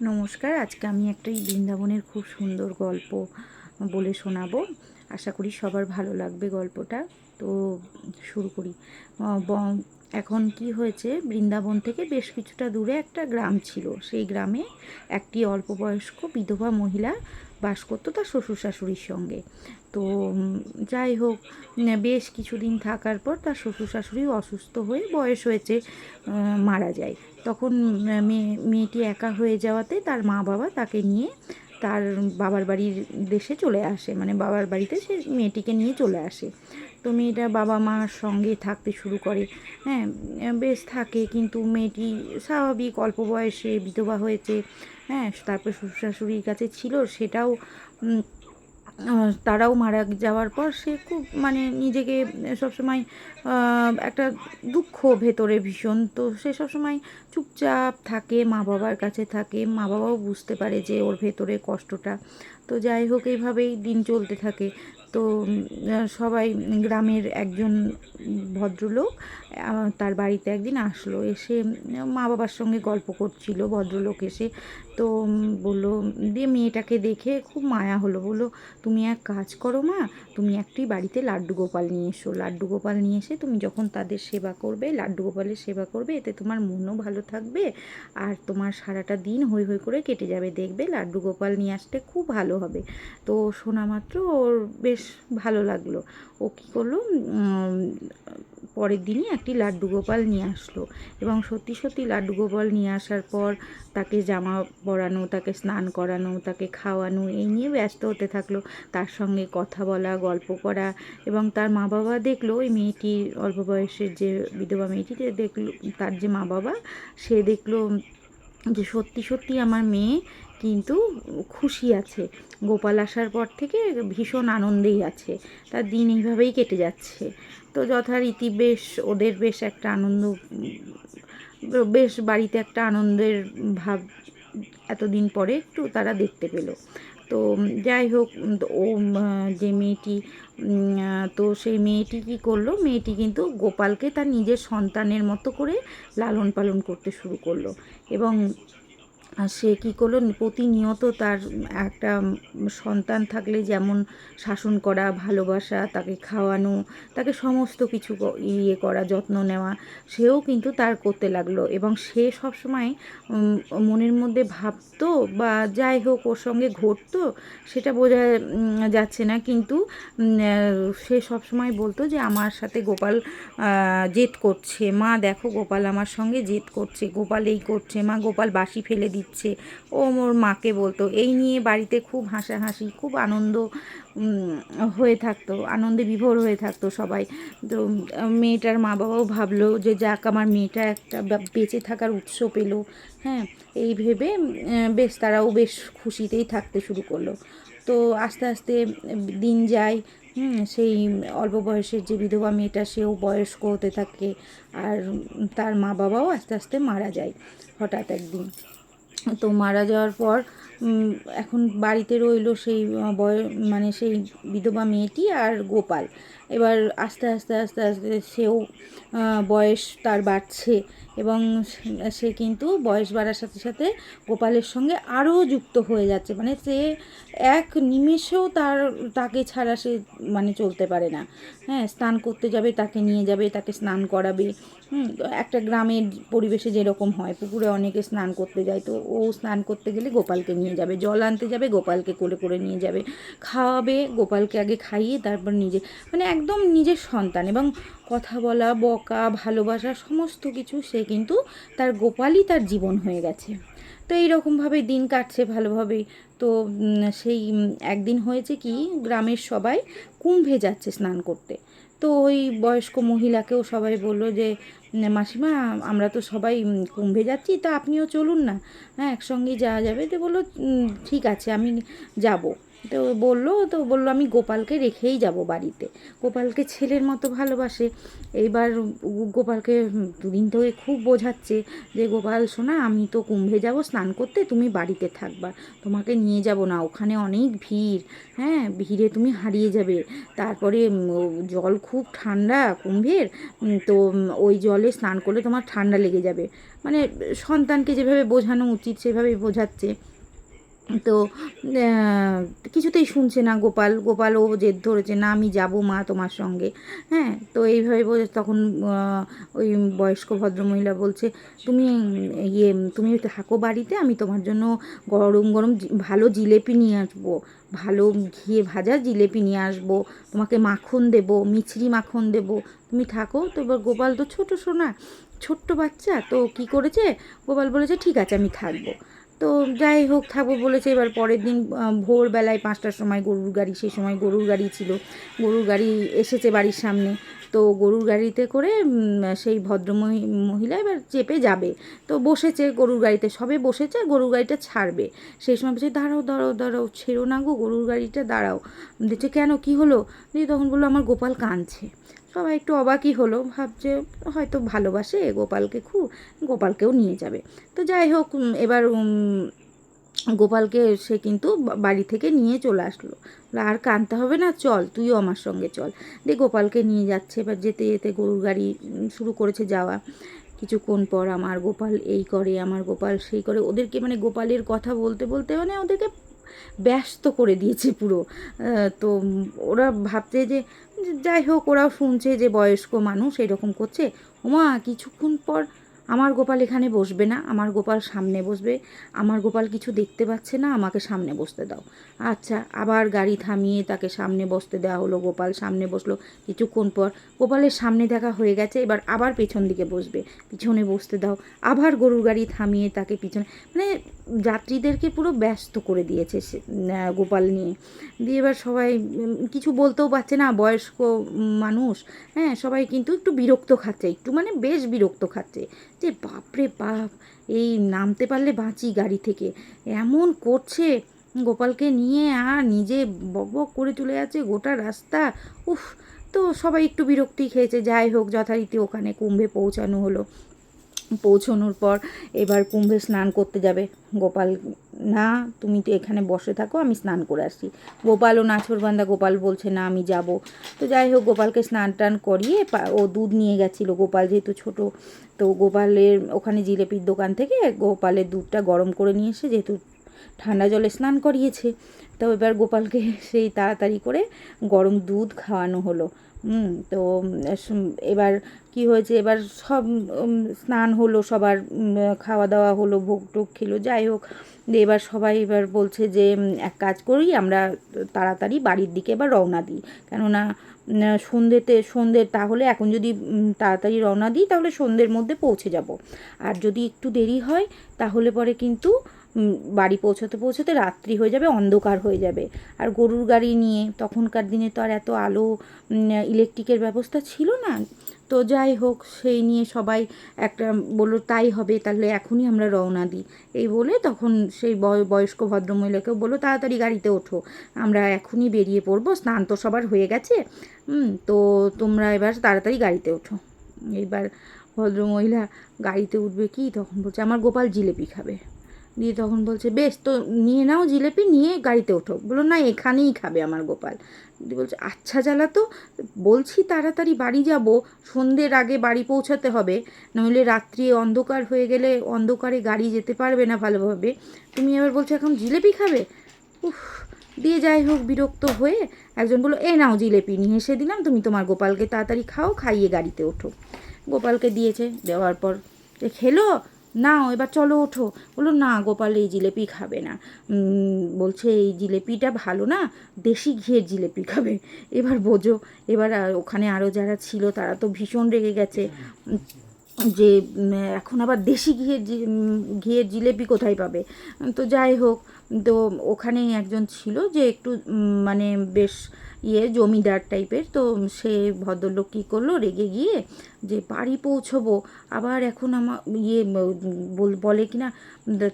নমস্কার, আজকে আমি একটা এই বৃন্দাবনের খুব সুন্দর গল্প বলে শোনাবো। আশা করি সবার ভালো লাগবে গল্পটা। তো শুরু করি। এখন কি হয়েছে, বৃন্দাবন থেকে বেশ কিছুটা দূরে একটা গ্রাম ছিল। সেই গ্রামে একটি অল্প বয়স্ক বিধবা মহিলা বাস করতো তার শ্বশুর শাশুড়ির সঙ্গে। তো যাই হোক বেশ কিছুদিন থাকার পর তার শ্বশুর শাশুড়ি অসুস্থ হয়ে বয়স হয়েছে মারা যায়। তখন মেয়ে মেয়েটি একা হয়ে যাওয়াতে তার মা বাবা তাকে নিয়ে তার বাবার বাড়ির দেশে চলে আসে। মানে বাবার বাড়িতে সে মেয়েটিকে নিয়ে চলে আসে। তো মেয়েটা বাবা মার সঙ্গে থাকতে শুরু করে। হ্যাঁ বেশ থাকে, কিন্তু মেয়েটি স্বাভাবিক, অল্প বয়সে বিধবা হয়েছে। হ্যাঁ তারপর শ্বশুর শাশুড়ির কাছে ছিল, সেটাও তারাও মারা যাওয়ার পর সে খুব মানে নিজেকে সবসময় একটা দুঃখ ভেতরে ভীষণ। তো সে সবসময় চুপচাপ থাকে, মা বাবার কাছে থাকে। মা বাবাও বুঝতে পারে যে ওর ভেতরে কষ্টটা। তো যাই হোক, এইভাবেই দিন চলতে থাকে। তো সবাই গ্রামের একজন ভদ্রলোক তার বাড়িতে একদিন আসলো, এসে মা বাবার সঙ্গে গল্প করছিল, ভদ্রলোক এসে, তো বলল দিয়ে মেয়েটাকে দেখে খুব মায়া হলো, বলল, তুমি এক কাজ করো মা, তুমি একটি বাড়িতে লাড্ডু গোপাল নিয়ে এসো, লাড্ডু গোপাল নিয়ে এসে তুমি যখন তাদের সেবা করবে, লাড্ডু গোপালের সেবা করবে, এতে তোমার মনও ভালো থাকবে, আর তোমার সারাটা দিন হই হই করে কেটে যাবে, দেখবে লাড্ডু গোপাল নিয়ে আসতে খুব ভালো হবে। তো, শোনা মাত্র ওর বেশ ভালো লাগল। ও কী করল? পরের দিনই একটি লাড্ডু গোপাল নিয়ে আসলো এবং সত্যি সত্যি লাড্ডু গোপাল নিয়ে আসার পর তাকে জামা পরানো, তাকে স্নান করানো, তাকে খাওয়ানো, এই নিয়ে ব্যস্ত হতে থাকল। তার সঙ্গে কথা বলা, গল্প করা এবং তার মা বাবা দেখল, ওই মেয়েটির অল্প বয়সের যে বিধবা মেয়েটি দেখল, তার যে মা বাবা, সে দেখল যে সত্যি সত্যি আমার মেয়ে কিন্তু খুশি আছে। গোপাল আসার পর থেকে ভীষণ আনন্দেই আছে। তার দিন এইভাবেই কেটে যাচ্ছে। তো যথারীতি বেশ, ওদের বেশ একটা আনন্দ, বেশ বাড়িতে একটা আনন্দের ভাব এতদিন পরে একটু তারা দেখতে পেল। তো যাই হোক ও যে মেয়েটি তো সেই মেয়েটি কি করল? মেয়েটি কিন্তু গোপালকে তার নিজের সন্তানের মতো করে লালন পালন করতে শুরু করল। এবং সে কী করল? প্রতিনিয়ত তার একটা সন্তান থাকলে যেমন শাসন করা, ভালোবাসা, তাকে খাওয়ানো, তাকে সমস্ত কিছু ইয়ে করা, যত্ন নেওয়া, সেও কিন্তু তার করতে লাগল। এবং সে সবসময় মনের মধ্যে ভাবতো বা যাই হোক ওর সঙ্গে ঘটতো, সেটা বোঝা যাচ্ছে না। কিন্তু সে সবসময় বলতো যে, আমার সাথে গোপাল জেদ করছে। মা, দেখো গোপাল আমার সঙ্গে জেদ করছে। গোপাল এই করছে। মা, গোপাল বাসি ফেলে দিচ্ছে। ও মোর মাকে বলতো, এই নিয়ে বাড়িতে খুব হাসাহাসি, খুব আনন্দ হয়ে থাকতো, আনন্দে বিভোর হয়ে থাকতো সবাই। তো মেয়েটার মা বাবাও ভাবলো যে, যাক, আমার মেয়েটা একটা বেঁচে থাকার উৎস পেল। হ্যাঁ এই ভেবে বেশ, তারাও বেশ খুশিতেই থাকতে শুরু করল। তো, আস্তে আস্তে, দিন যায় সেই অল্প বয়সের যে বিধবা মেয়েটা, সেও বয়স্ক হতে থাকে, আর তার মা বাবাও আস্তে আস্তে মারা যায়, হঠাৎ একদিন। তো মারা যাওয়ার পর এখন বাড়িতে রইল সেই বয় মানে সেই বিধবা মেয়েটি আর গোপাল। এবার আস্তে আস্তে আস্তে আস্তে সেও বয়স তার বাড়ছে এবং সে- কিন্তু বয়স বাড়ার সাথে সাথে গোপালের সঙ্গে আরও যুক্ত হয়ে যাচ্ছে। মানে সে এক নিমেষেও তার, তাকে ছাড়া সে মানে চলতে পারে না। হ্যাঁ স্নান করতে যাবে, তাকে নিয়ে যাবে, তাকে স্নান করাবে। একটা গ্রামের পরিবেশে যেরকম হয়, পুকুরে অনেকে স্নান করতে যায়, তো ও স্নান করতে গেলে গোপালকে নিয়ে যাবে, জল আনতে যাবে, গোপালকে কোলে করে নিয়ে যাবে, খাওয়াবে, গোপালকে আগে খাইয়ে তারপর নিজে মানে একদম নিজের সন্তান এবং কথা বলা, বকা, ভালোবাসা সমস্ত কিছু সে কিন্তু তার গোপালই তার জীবন হয়ে গেছে। তো এইরকমভাবে দিন কাটছে ভালোভাবেই তো সেই একদিন হয়েছে কি, গ্রামের সবাই কুম্ভে যাচ্ছে স্নান করতে। তো ওই বয়স্ক মহিলাকেও সবাই বলল যে, মাসিমা, আমরা তো সবাই কুম্ভে যাচ্ছি, তা আপনিও চলুন না। হ্যাঁ একসঙ্গেই যাওয়া যাবে। তো বলল ঠিক আছে, আমি যাব। তো বলল তো বলল, আমি গোপালকে রেখেই যাব বাড়িতে। গোপালকে ছেলের মতো ভালোবাসে। এইবার গোপালকে দুদিন ধরে খুব বোঝাচ্ছে যে, গোপাল শোনা আমি তো কুম্ভে যাব স্নান করতে, তুমি বাড়িতে থাকবা। তোমাকে নিয়ে যাব না, ওখানে অনেক ভিড়। হ্যাঁ ভিড়ে তুমি হারিয়ে যাবে। তারপরে জল খুব ঠান্ডা কুম্ভের, তো ওই জলে স্নান করলে তোমার ঠান্ডা লেগে যাবে। মানে সন্তানকে যেভাবে বোঝানো উচিত, সেভাবেই বোঝাচ্ছে। তো কিছুতেই শুনছে না গোপাল। গোপাল ও জেদ ধরেছে, না, আমি যাব মা তোমার সঙ্গে। হ্যাঁ তো এইভাবে বলে তখন ওই বয়স্ক ভদ্রমহিলা বলছে, তুমি ইয়ে তুমি থাকো বাড়িতে, আমি তোমার জন্য গরম গরম ভালো জিলেপি নিয়ে আসব। ভালো ঘিয়ে ভাজা জিলেপি নিয়ে আসব। তোমাকে মাখন দেব, মিছরি মাখন দেব। তুমি থাকো। তো এবার গোপাল তো ছোটো সোনা, ছোট্ট বাচ্চা, তো কি করেছে? গোপাল বলেছে, ঠিক আছে, আমি থাকব। তো যাই হোক থাকব বলেছে এবার পরের দিন ভোরবেলায় পাঁচটার সময় গরুর গাড়ি, সেই সময় গরুর গাড়ি ছিল। গরুর গাড়ি এসেছে বাড়ির সামনে। তো গরুর গাড়িতে করে সেই ভদ্র মহিলা এবার চেপে যাবে। তো বসেছে গরুর গাড়িতে, সবে বসেছে, গরুর গাড়িটা ছাড়বে। সেই সময় বলছে, দাঁড়াও দাঁড়াও দাঁড়াও, ছেড়ো না গো, গরুর গাড়িটা দাঁড়াও। দিচ্ছে কেন? কি হলো? দিয়ে তখন বলল আমার গোপাল কাঁদছে। সবাই একটু অবাকই হলো, ভাবছে হয়তো ভালোবাসে গোপালকে খুব, গোপালকেও নিয়ে যাবে। তো যাই হোক এবার গোপালকে সে কিন্তু বাড়ি থেকে নিয়ে চলে আসলো। আর কানতে হবে না, চল, তুইও আমার সঙ্গে চল। দিয়ে গোপালকে নিয়ে যাচ্ছে। এবার যেতে যেতে গরুর গাড়ি শুরু করেছে যাওয়া। কিছুক্ষণ পর আমার গোপাল এই করে, আমার গোপাল সেই করে। ওদেরকে মানে গোপালের কথা বলতে বলতে মানে ওদেরকে ব্যস্ত করে দিয়েছে পুরো। তো ওরা ভাবছে যে, যাই হোক, ওরাও শুনছে যে বয়স্ক মানুষ এরকম করছে। ওমা, কিছুক্ষণ পর আমার গোপাল এখানে বসবে না, আমার গোপাল সামনে বসবে, আমার গোপাল কিছু দেখতে পাচ্ছে না, আমাকে সামনে বসতে দাও। আচ্ছা আবার গাড়ি থামিয়ে তাকে সামনে বসতে দেওয়া হলো, গোপাল সামনে বসল। কিছুক্ষণ পর গোপালের সামনে দেখা হয়ে গেছে, এবার আবার পেছন দিকে বসবে, পিছনে বসতে দাও। আবার গরুর গাড়ি থামিয়ে তাকে পিছনে মানে যাত্রীদেরকে পুরো ব্যস্ত করে দিয়েছে সে গোপাল নিয়ে। দিয়ে এবার সবাই কিছু বলতেও পারছে না, বয়স্ক মানুষ হ্যাঁ সবাই কিন্তু একটু বিরক্ত খাচ্ছে, একটু মানে বেশ বিরক্ত খাচ্ছে। যে বাপরে, বাপ। এই নামতে পারলে বাঁচি গাড়ি থেকে। এমন করছে গোপালকে নিয়ে আর নিজে বক করে চলে যাচ্ছে গোটা রাস্তা। উফ, তো সবাই একটু বিরক্তি খেয়েছে। যাই হোক, যথারীতি ওখানে কুম্ভে পৌঁছানো হলো। পৌঁছানোর পর এবার কুম্ভে স্নান করতে যাবে। গোপাল, না, তুমি তো এখানে বসে থাকো, আমি স্নান করে আসছি। গোপালও নাছরবান্ধা গোপাল বলছে, না, আমি যাব। তো যাই হোক, গোপালকে স্নান টান করিয়ে ও দুধ নিয়ে গেছিল। গোপাল যেহেতু ছোট তো গোপালের ওখানে জিলেপির দোকান থেকে গোপালের দুধটা গরম করে নিয়ে এসে যেহেতু ঠান্ডা জলে স্নান করিয়েছে, তো এবার গোপালকে সেই তাড়াতাড়ি করে গরম দুধ খাওয়ানো হলো। তো এবার কি হয়েছে, এবার সব স্নান হলো, সবার খাওয়া দাওয়া হলো, ভোগ টোগ খেলো, যাই হোক। এবার সবাই এবার বলছে যে এক কাজ করি, আমরা তাড়াতাড়ি বাড়ির দিকে এবার রওনা দিই। কেননা সন্ধ্যেতে, সন্ধ্যে, তাহলে এখন যদি তাড়াতাড়ি রওনা দিই, তাহলে সন্ধ্যের মধ্যে পৌঁছে যাব। আর যদি একটু দেরি হয়, তাহলে পরে কিন্তু বাড়ি পৌঁছতে পৌঁছতে রাত্রি হয়ে যাবে, অন্ধকার হয়ে যাবে। আর গরুর গাড়ি নিয়ে তখনকার দিনে তো আর এত আলো ইলেকট্রিকের ব্যবস্থা ছিল না। তো যাই হোক, সেই নিয়ে সবাই একটা বলল, তাই হবে, তাহলে এখনই আমরা রওনা দিই। এই বলে তখন সেই বয়- বয়স্ক ভদ্রমহিলাকেও বলল, তাড়াতাড়ি গাড়িতে ওঠো, আমরা এখনই বেরিয়ে পড়ব, স্নান তো সবার হয়ে গেছে। তো তোমরা এবার তাড়াতাড়ি গাড়িতে ওঠো। এইবার ভদ্রমহিলা গাড়িতে উঠবে কি? তখন বলছে, আমার গোপাল জিলেপি খাবে। দিয়ে তখন বলছে, বেশ, তো নিয়ে নাও জিলেপি, নিয়ে গাড়িতে ওঠো। বলো না, এখানেই খাবে আমার গোপাল। দিয়ে বলছে আচ্ছা জ্বালা তো, বলছি তাড়াতাড়ি বাড়ি যাব, সন্ধ্যের আগে বাড়ি পৌঁছাতে হবে, নইলে রাত্রি অন্ধকার হয়ে গেলে অন্ধকারে গাড়ি যেতে পারবে না ভালোভাবে। তুমি এবার বলছো, এখন জিলেপি খাবে? উফ, দিয়ে যাই হোক, বিরক্ত হয়ে একজন বলল, এ নাও জিলেপি, নিয়ে এসে দিলাম, তুমি তোমার গোপালকে তাড়াতাড়ি খাও, খাইয়ে গাড়িতে ওঠো। গোপালকে দিয়েছে, দেওয়ার পর খেলো নাও, এবার চলো ওঠো। বলল, না গোপাল, এই জিলেপি খাবে না। বলছে, এই জিলেপিটা ভালো না, দেশি ঘিয়ের জিলেপি খাবে। এবার বোঝো, এবার ওখানে আরও যারা ছিল, তারা তো ভীষণ রেগে গেছে। যে এখন আবার দেশি ঘিয়ের ঘিয়ের জিলেপি কোথায় পাবে? তো যাই হোক, তো ওখানেই একজন ছিল যে একটু মানে বেশ ইয়ে জমিদার টাইপের, তো সে ভদ্রলোক কী করল, রেগে গিয়ে যে বাড়ি পৌঁছবো, আবার এখন আমার ইয়ে বল- কিনা,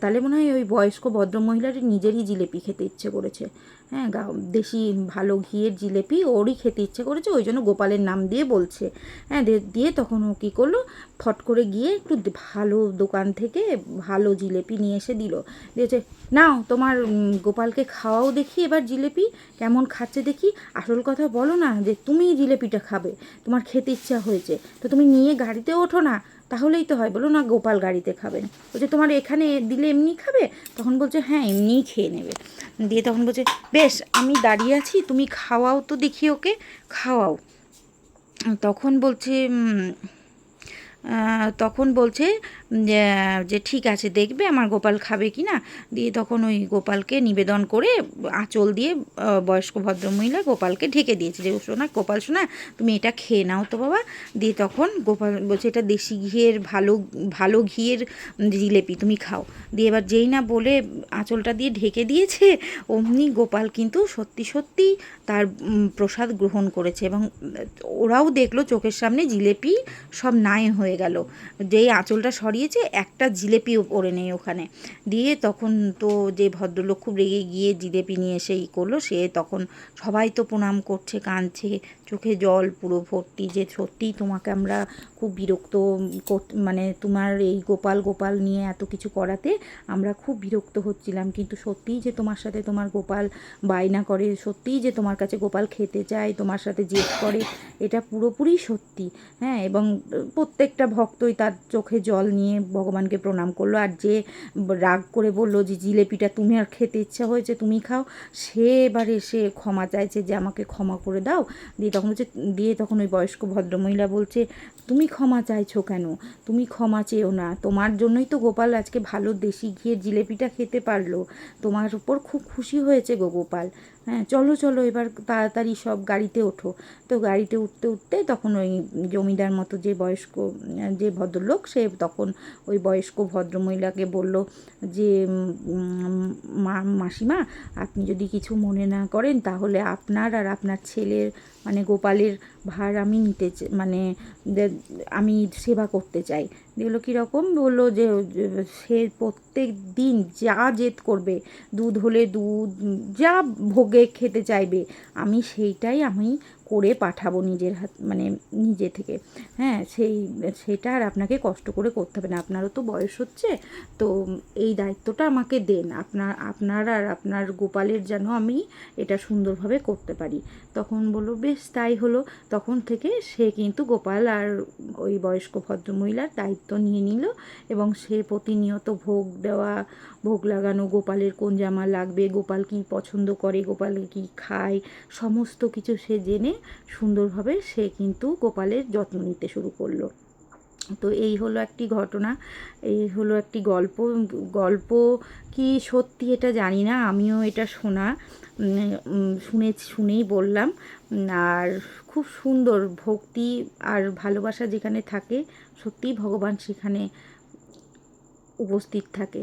তাহলে মনে হয় ওই বয়স্ক ভদ্রমহিলার নিজেরই জিলেপি খেতে ইচ্ছে করেছে। হ্যাঁ দেশি ভালো ঘিয়ের জিলেপি ওরই খেতে ইচ্ছে করেছে, ওই জন্য গোপালের নাম দিয়ে বলছে। হ্যাঁ দিয়ে তখন ও কী করল, ফট করে গিয়ে একটু ভালো দোকান থেকে ভালো জিলেপি নিয়ে এসে দিল। দিয়েছে, নাও, তোমার গোপালকে খাওয়াও দেখি এবার জিলেপি, কেমন খাচ্ছে দেখি। আসল কথা বলো না যে তুমি জিলেপিটা খাবে, তোমার খেতে ইচ্ছা হয়েছে। তো তুমি নিয়ে গাড়িতে ওঠো না তাহলেই তো হয়, বলো না গোপাল গাড়িতে খাবেন বলছে, তোমার এখানে দিলে এমনি খাবে? তখন বলছে হ্যাঁ এমনিই খেয়ে নেবে। দিয়ে তখন বলছে, বেশ, আমি দাঁড়িয়ে আছি, তুমি খাওয়াও তো দেখি ওকে, খাওয়াও। তখন বলছে তখন বলছে যে ঠিক আছে, দেখবে আমার গোপাল খাবে কি না? দিয়ে তখন ওই গোপালকে নিবেদন করে আঁচল দিয়ে বয়স্ক ভদ্রমহিলা গোপালকে ঢেকে দিয়েছে যে, শোনা, গোপাল শোনা, তুমি এটা খেয়ে নাও তো বাবা। দিয়ে তখন গোপাল বলছে, এটা দেশি ঘিয়ের ভালো ভালো ঘিয়ের জিলেপি, তুমি খাও। দিয়ে এবার যেই না বলে আঁচলটা দিয়ে ঢেকে দিয়েছে, অমনি গোপাল কিন্তু সত্যি সত্যি তার প্রসাদ গ্রহণ করেছে এবং ওরাও দেখল চোখের সামনে জিলেপি সব নাই হয়ে গেল। যেই আঁচলটা সরিয়েছে, একটা জিলেপি পড়ে নেই ওখানে। দিয়ে তখন তো যে ভদ্রলোক খুব রেগে গিয়ে জিলেপি নিয়ে এসে ই করল, সে তখন সবাই তো প্রণাম করছে, কাঁদছে চোখে জল পুরো ভর্তি যে সত্যিই তোমাকে আমরা খুব বিরক্ত মানে তোমার এই গোপাল গোপাল নিয়ে এত কিছু করাতে আমরা খুব বিরক্ত হচ্ছিলাম। কিন্তু সত্যিই যে তোমার সাথে তোমার গোপাল বায়না করে, সত্যিই যে তোমার কাছে গোপাল খেতে চায়, তোমার সাথে জেদ করে, এটা পুরোপুরি সত্যি। হ্যাঁ এবং প্রত্যেকটা ভক্তই তার চোখে জল নিয়ে ভগবানকে প্রণাম করল। আর যে রাগ করে বলল যে, জিলেপিটা তুমি আর খেতে ইচ্ছা হয়েছে, তুমি খাও, সে এবার এসে ক্ষমা চাইছে যে, আমাকে ক্ষমা করে দাও, দিয়ে তখন হচ্ছে দিয়ে তখন ওই বয়স্ক ভদ্রমহিলা বলছে, তুমি ক্ষমা চাইছো কেন? তুমি ক্ষমা চেয়েও না। তোমার জন্যই তো গোপাল আজকে ভালো দেশি ঘিয়ের জিলেপিটা খেতে পারল। তোমার উপর খুব খুশি হয়েছে গো গোপাল। হ্যাঁ চলো চলো, এবার তাড়াতাড়ি সব গাড়িতে ওঠো। তো গাড়িতে উঠতে উঠতে তখন ওই জমিদার মতো যে বয়স্ক, যে ভদ্রলোক, সে তখন ওই বয়স্ক ভদ্রমহিলাকে বলল যে মা, মাসিমা, আপনি যদি কিছু মনে না করেন, তাহলে আপনার আর আপনার ছেলের মানে গোপালের ভার আমি নিতে মানে আমি সেবা করতে চাই। এগুলো কীরকম বলল যে সে প্রত্যেক দিন যা জেদ করবে, দুধ হলে দুধ, যা ভোগে খেতে চাইবে, আমি সেইটাই আমি করে পাঠাবো নিজের হাত মানে নিজে থেকে। হ্যাঁ সেই, সেটা আর আপনাকে কষ্ট করে করতে হবে না। আপনারও তো বয়স হচ্ছে, তো এই দায়িত্বটা আমাকে দেন। আপনার আপনার আর আপনার গোপালের যেন আমি এটা সুন্দরভাবে করতে পারি। তখন বলল, বেশ, তাই হলো। তখন থেকে সে কিন্তু গোপাল আর ওই বয়স্ক ভদ্রমহিলার দায়িত্ব নিয়ে নিল এবং সে প্রতিনিয়ত ভোগ দেওয়া, ভোগ লাগানো, গোপালের কোন জামা লাগবে, গোপাল কি পছন্দ করে, গোপাল কি খায়, সমস্ত কিছু সে জেনে সুন্দরভাবে সে কিন্তু গোপালের যত্ন নিতে শুরু করল। তো এই হলো একটি ঘটনা, এই হলো একটি গল্প। গল্প কি সত্যি এটা জানি না, আমিও এটা শোনা শুনে, শুনেই বললাম। আর খুব সুন্দর ভক্তি আর ভালোবাসা যেখানে থাকে, সত্যিই ভগবান সেখানে উপস্থিত থাকে।